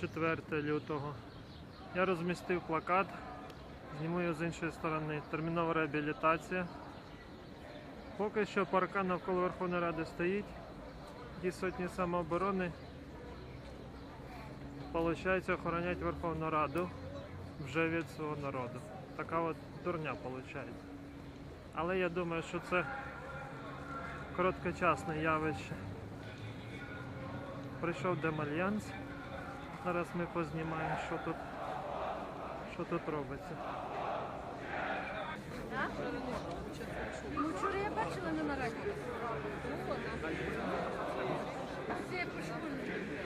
4 лютого. Я розмістив плакат, зніму його з іншої сторони. Термінова реабілітація. Поки що паркан навколо Верховної Ради стоїть. Ті сотні самооборони Получається охоронять Верховну Раду вже від свого народу. Така от дурня виходить. Але я думаю, що це короткочасне явище. Прийшов Демальянс. Зараз ми познімаємо, що тут, що тут робиться. Ну, вчора я бачила на нараді.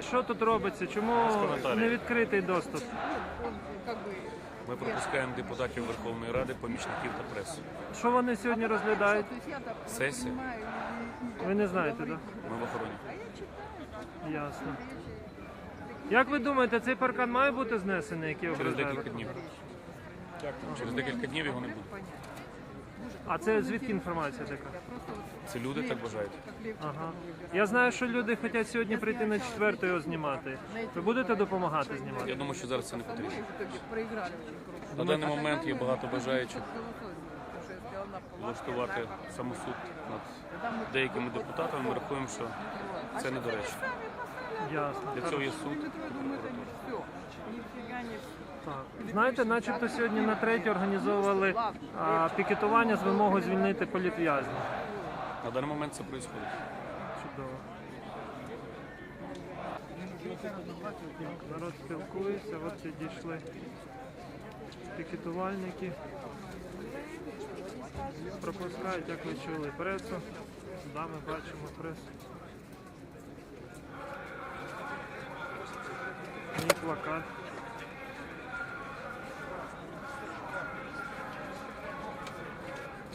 Що тут робиться? Чому не відкритий доступ? Ми пропускаємо депутатів Верховної Ради, помічників та пресу. Що вони сьогодні розглядають? Сесія. Ви не знаєте, так? Ми в охороні. Да? Ясно. Як ви думаєте, цей паркан має бути знесений, який Через ображає? декілька днів. Через декілька днів його не буде. А це звідки інформація така? Це люди так бажають. Ага. Я знаю, що люди хочуть сьогодні прийти на четверту його знімати. Ви будете допомагати Я знімати? думаю, що зараз це не потрібно. На даний момент є багато бажаючих я влаштувати самосуд над деякими депутатами. Ми рахуємо, що це недоречно. Ясно. Для цього є суд. не все. Так. Знаєте, начебто сьогодні на третій організовували а, пікетування з вимогою звільнити політв'язнів. На даний момент це відбувається. Чудово. Народ спілкується, от підійшли пікетувальники. Пропускають, як ви чули, пресу. Да, ми бачимо пресу. Мій плакат.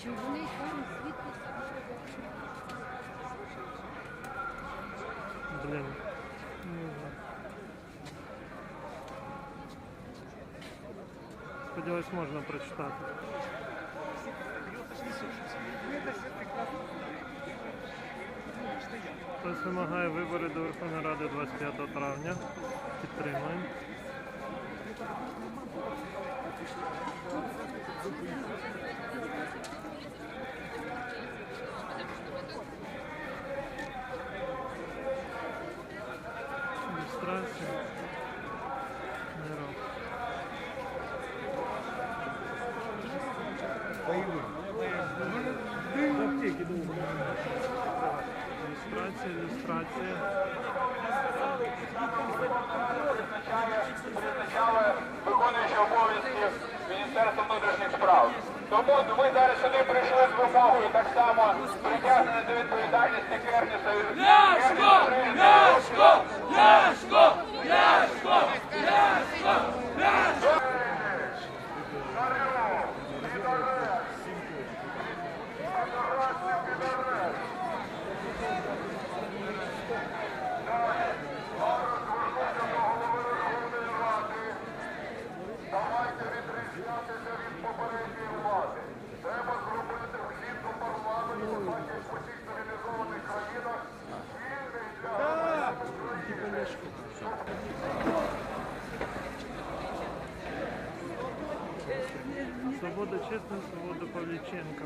Чи вони там світло? Блін. Сподіваюсь, можна прочитати. Хтось вимагає вибори до Верховної Ради 25 травня. Підтримуємо. Ілюстрація. Мирок. Ілюстрація, ілюстрація. виконуючи обов'язки Міністерства внутрішніх справ. Тому ми зараз сюди прийшли з вимогою так само притягнення до відповідальності Керніса! Ляшко! Ляшко! Ляшко! Ляшко! Ляшко! Давайте відрізнятися від попередньої влади. Треба зробити влітку парламенту, так як в усіх цивілізованих країнах, вільний для Свобода чесна, свобода Павліченка.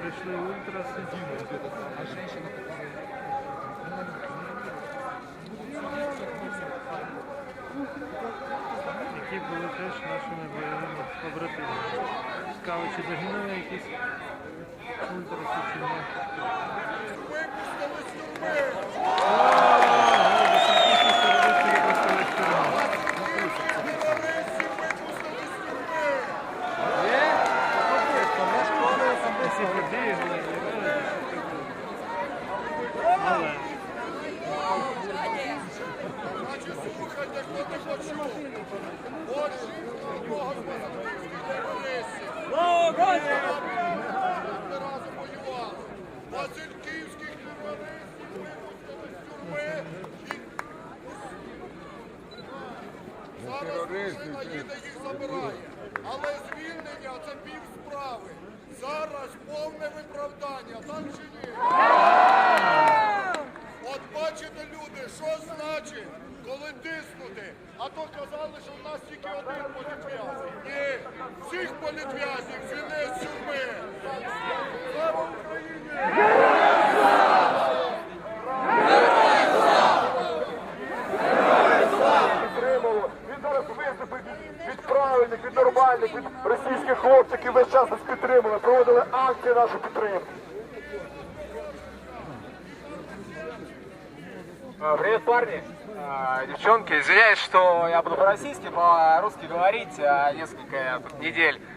Прийшли ультраси. Які були теж нашими бойовими побратимами. Цікаво, чи загинули якісь ультраси чи ні. Але всіх політв'язнів звільнили з тюрми. Слава Україні! підтримало. Він зараз виступить від правильних, від нормальних, від російських хлопців, які весь час нас підтримували, проводили акції нашу підтримку. А, Привет, парни, А, девчонки. Извиняюсь, что я буду по-российски, по-русски говорить. а, Несколько я тут недель а,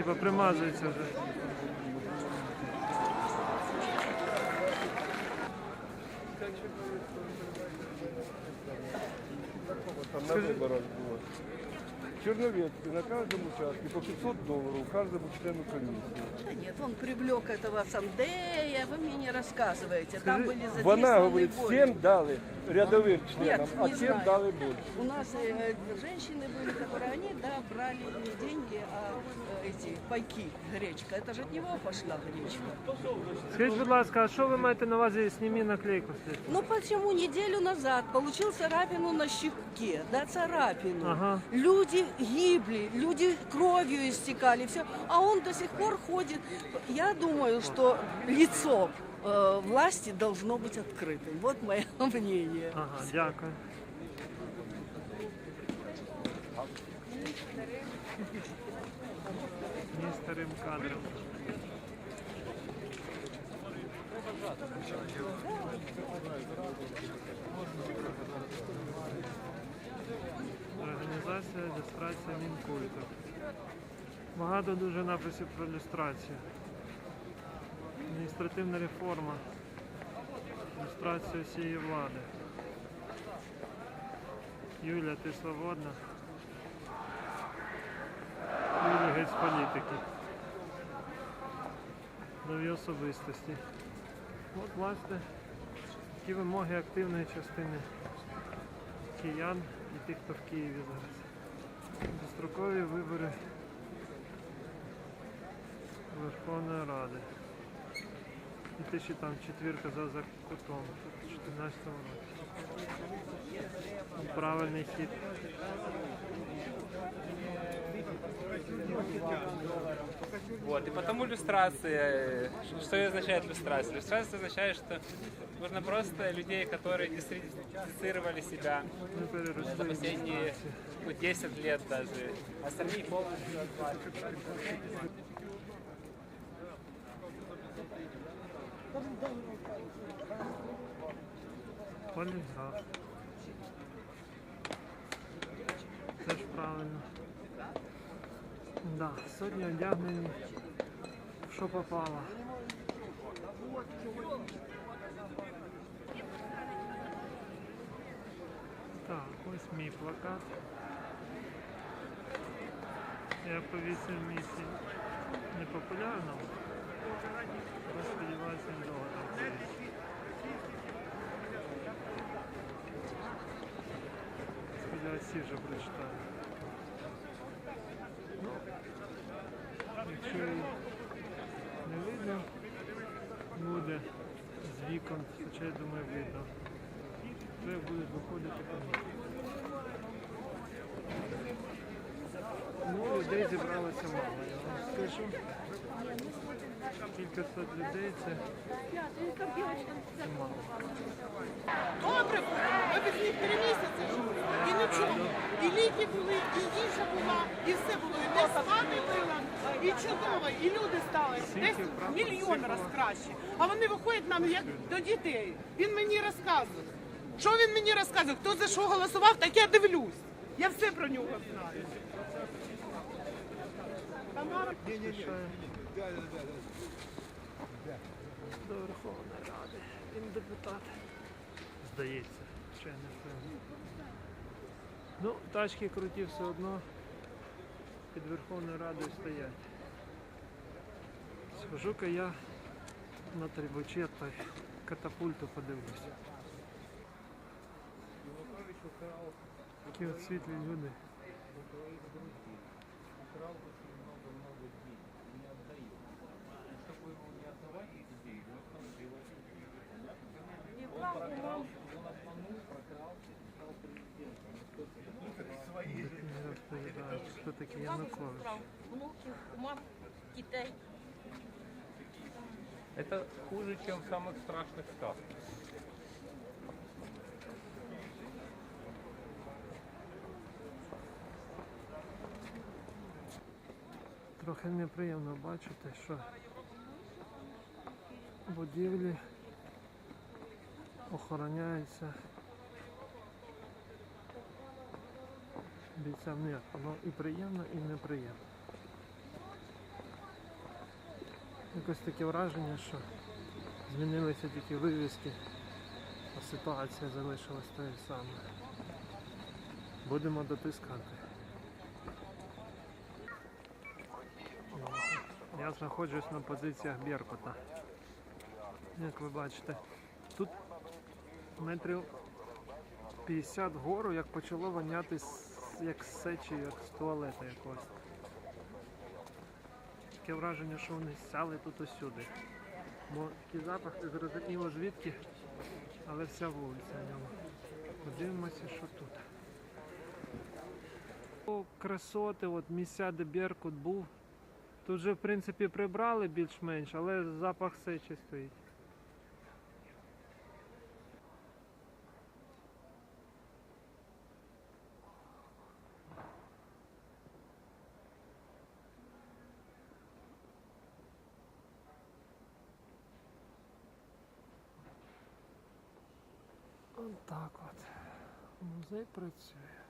Типа примазується вже. Там виборах було. Черновецкий на каждом участке по 500 долларов каждому члену комиссии. Да нет, он привлек этого Сандея, вы мне не рассказываете. Там были задействованы Вона говорить, больше. всем дали рядовым членам, Нет, а не тем знаю. дали больше. У нас э, женщины были, которые они, да, брали не деньги, а э, эти пайки, гречка. Это же от него пошла гречка. Скажіть, будь ласка, а що ви маєте на увазі сніми наклейку слід? Ну почему неделю назад получил царапину на щеке, да, царапину. Ага. Люди гибли, люди кровью истекали, все. А он до сих пор ходит. Я думаю, что лицо э, власти должно быть открытым. Вот мое мнение. Ага, дякую. Ні старим кадром. Організація ілюстрація Мінкульту. Багато дуже написів про ілюстрацію. Адміністративна реформа. Ілюстрація всієї влади. Юля, ти свободна? Юля геть з політики. Нові особистості. От, власне, такі вимоги активної частини киян тих, хто в Києві зараз. Дострокові вибори Верховної Ради. Там за, за кутом в 2014 році. Правильний хід. Вот, и потому иллюстрация, э, что означает иллюстрация? Иллюстрация означает, что нужно просто людей, которые дискредитировали себя за последние ну, 10 лет даже, остальные полностью отвалили. Поліграф. Теж правильно. Да, сьогодні одягнені що попало. Так, ось мій плакат. Я повісив місці непопулярному. але сподіваюся, він довго там. Сподіваюся, всі вже прочитали. Ну, якщо і не видно, буде з вікон, я думаю видно. Як будуть виходити. Ну, людей зібралося мало, я вам скажу. Кількасот людей це, мало. Добре ми без них три місяці жили. І нічого. І ліки були, і їжа була, і все було. І десь спати було, і чудово, і люди стали. Десь мільйон раз краще. А вони виходять нам як до дітей. Він мені розказує. Що він мені розказує? Хто за що голосував, так я дивлюсь. Я все про нього знаю. Тамара до Верховної Ради. Він депутат. Здається, ще не впевнений. Ну, тачки круті все одно під Верховною Радою стоять. Схожу-ка я на трибочет та катапульту подивлюся. Такі от світлі люди. Не розповідають, хто такий Янукович. внуків, мам, дітей. Это хуже, чем в самых страшных сказках. Трохи неприємно бачити, що будівлі охороняються Бійцям ні, воно і приємно, і неприємно. Якось таке враження, що змінилися тільки вивіски, а ситуація залишилась тою самою. Будемо дотискати. Я знаходжусь на позиціях Беркута. Як ви бачите, тут метрів 50 гору, як почало воняти з- як з сечі, як з туалета якогось. Таке враження, що вони сяли тут усюди. Бо такий запах не зрозуміло звідки, але вся вулиця в ньому. Подивимося, що тут. О, красоти, от місця, де Беркут був. Тут вже в принципі прибрали більш-менш, але запах сечі стоїть. От так от. Музей працює.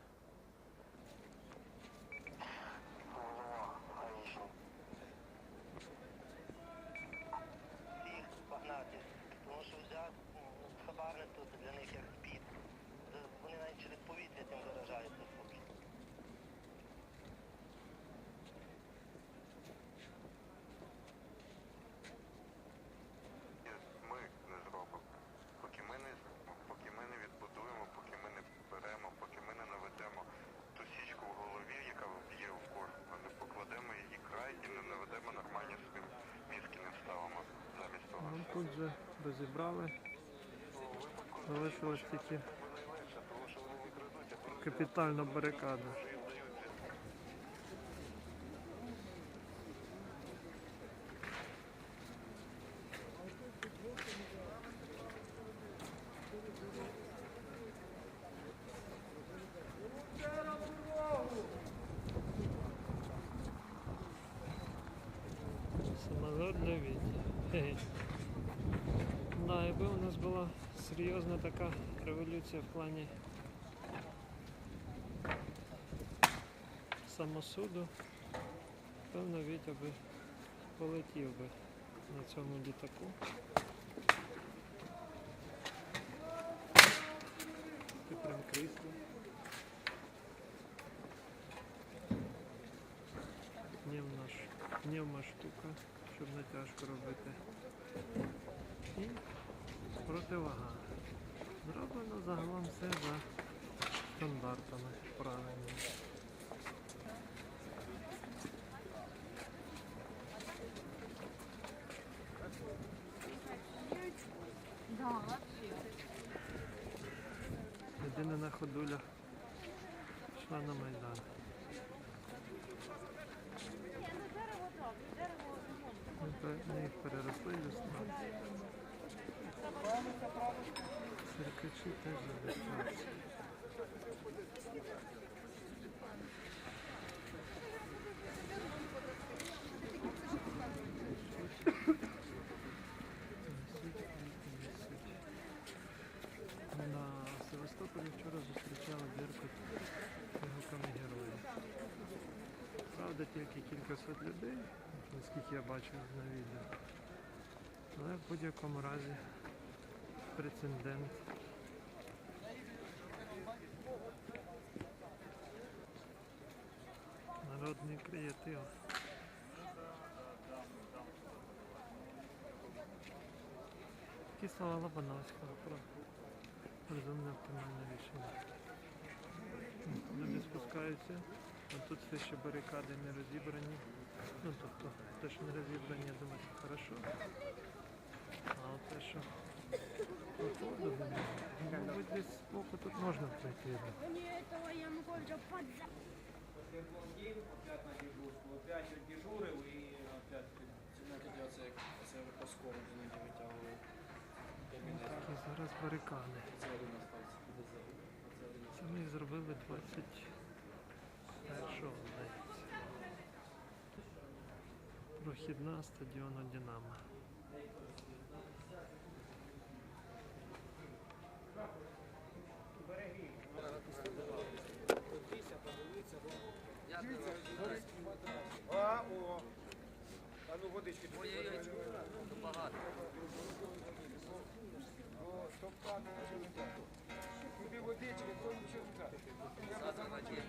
їх погнати. Тому що взяти хабарник тут для них як піт. Вони навіть через повітря тим заражаються. суки. Ми не зробимо. Поки ми не, поки ми не відбудуємо, поки ми не беремо, поки ми не наведемо ту січку в голові, яка є в корпу, не покладемо її край і не наведемо нормальні собі мізки не вставимо замість того. Ну, тут же розібрали. Залишилось тільки капітальна барикада. Да, якби у нас була серйозна така революція в плані самосуду, певно Вітя би полетів би на цьому літаку. Ти прям крісло. Ш- пневма штука, щоб натяжку робити. І противага. Зроблено загалом все за стандартами правильно. Єдина на ходулях йшла на Майдан. Ми, ми їх переросли люстрацію. Циркачі теж за люстрацію. Несуть, несуть. На Севастополі вчора зустрічали Беркут його герої. Правда, тільки кількасот людей, наскільки я бачив на відео. Але в будь-якому разі прецедент. Народний креатив. Такі слова Лобановського про розумне оптимальне рішення. Люди спускаються, а тут все ще барикади не розібрані. Ну тобто те, що не розібрані, я думаю, це хорошо. А те, що мабуть, тут можна пройти. Опять дежурив і опять це це по-скору до витягували. Такі зараз барикади. Це. Це ми зробили 21 здається. Прохідна стадіону Динамо. Ну водички. Багато. Так, Куди водички, то нічого не дати. Треба замочити.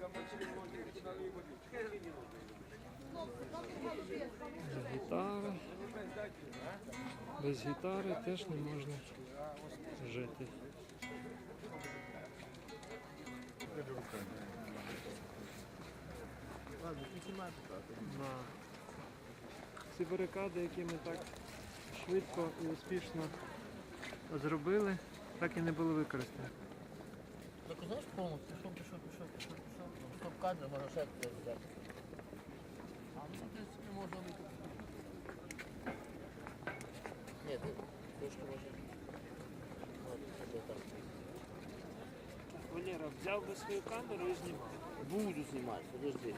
Замочили водички, налий водички. Гітара. Без гітари теж не можна жити. Да. Ці барикади, які ми так швидко і успішно зробили, так і не були використані. Так знаєш повністю, пішов, пішов, пішов, пішов, пішов. Стоп кадр, можна ще взяти. А ну, в принципі, можна викупити. Ні, ти трошки може. Валера взяв би свою камеру і знімав. Буду знімати, подожди.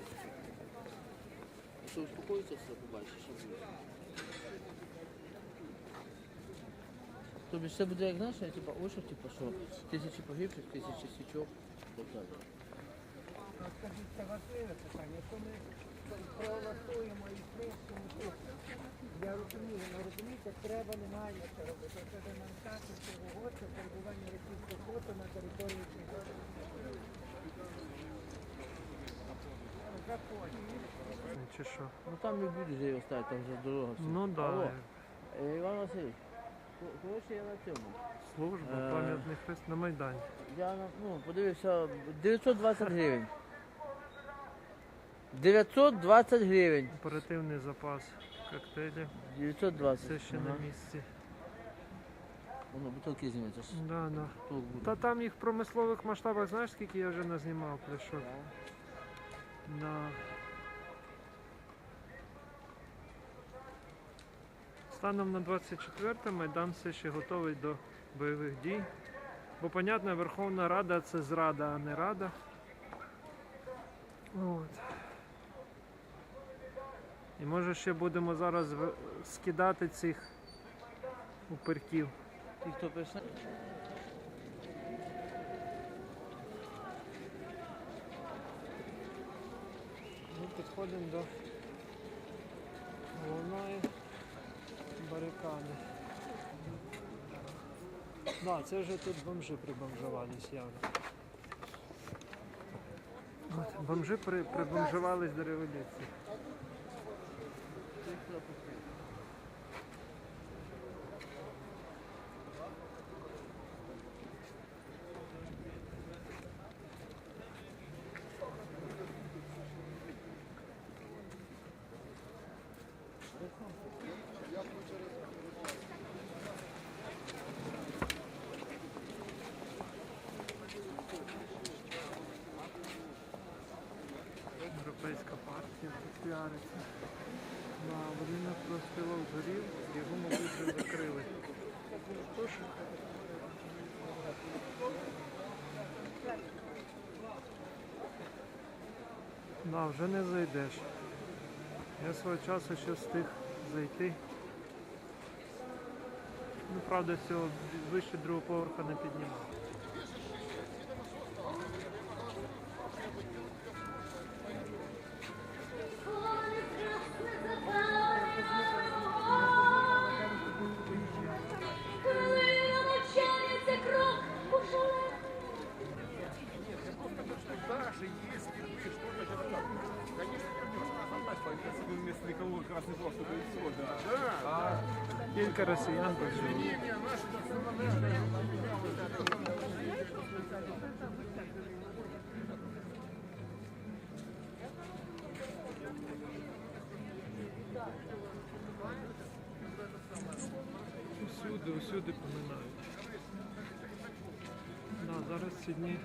Якщо успокоїться, все побачиш, що буде. Тобі все буде як знаєш, я, типа, ось, типа, що тисячі погибших, тисячі свічок, так. Скажіть, це важливе питання. Якщо ми пролаштуємо і прийшли я розумію, але розумієте, треба немає це робити. Це демонстрація цього це перебування російського флоту на території Чорнобиля. Чи що? Ну там не буде де його ставити, там вже дорога. вся. Ну так, Алло, да. е, Іван Васильович, ко- коротше я на цьому. служба, Е. пам'ятний хрест на Майдані. Я на- ну, подивився, 920 гривень. 920 гривень. Оперативний запас коктейлів. 920. Все ще Ага. на місці. Воно бутилки ж Да, да. толк буде. Та там їх в промислових масштабах, знаєш, скільки я вже назнімав пляшок? Да. Станом на 24 Майдан все ще готовий до бойових дій. Бо, понятно, Верховна Рада це зрада, а не рада. От. І може ще будемо зараз скидати цих упирків. Ті, хто пише. Ми підходимо до головної барикади. Да, це вже тут бомжи прибомжувались явно. Бомжи при, прибомжувались до революції. Да, вже не зайдеш. Я свого часу ще встиг зайти. Ну, правда, цього вище другого поверха не піднімав. Кілька росіян почули. Усюди, усюди поминають. Да, зараз ці дні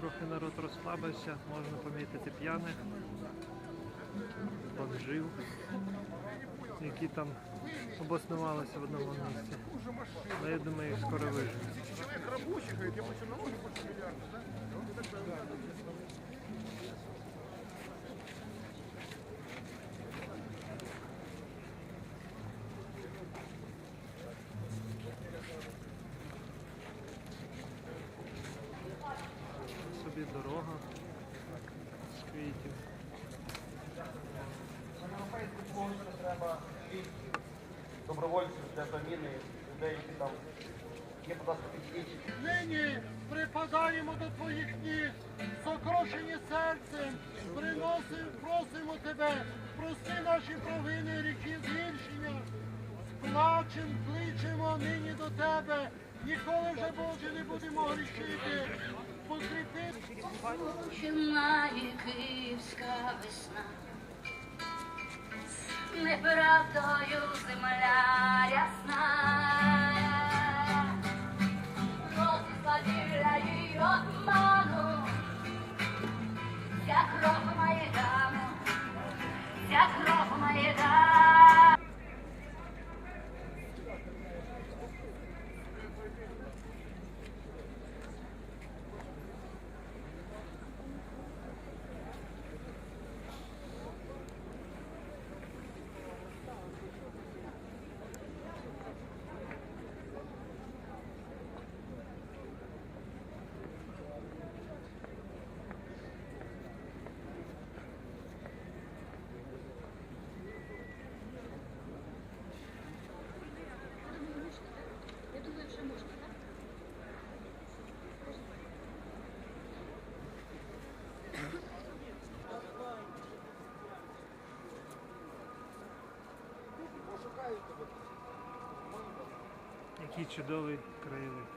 трохи народ розслабився, можна помітити п'яних, бомжів, які там обоснувалися в одному місці. Але я думаю, їх скоро виженуть. Человек рабочий, говорит, я хочу налоги больше миллиарда, да? Ну, и так далее. Собі дорога з квітів. треба добровольців для заміни людей, які там є, будь ласка, підійдіть. Нині припадаємо до твоїх ніг, сокрошені серцем, приносимо, просимо тебе, прости наші провини, ріки згіршення. Плачем кличемо нині до тебе, ніколи вже Боже не будемо грішити. Покріпи Чимна київська весна, неправдою земля рясна, розкладіля її обману, вся кров дама, вся кров Майдану. Який чудовий краєвид.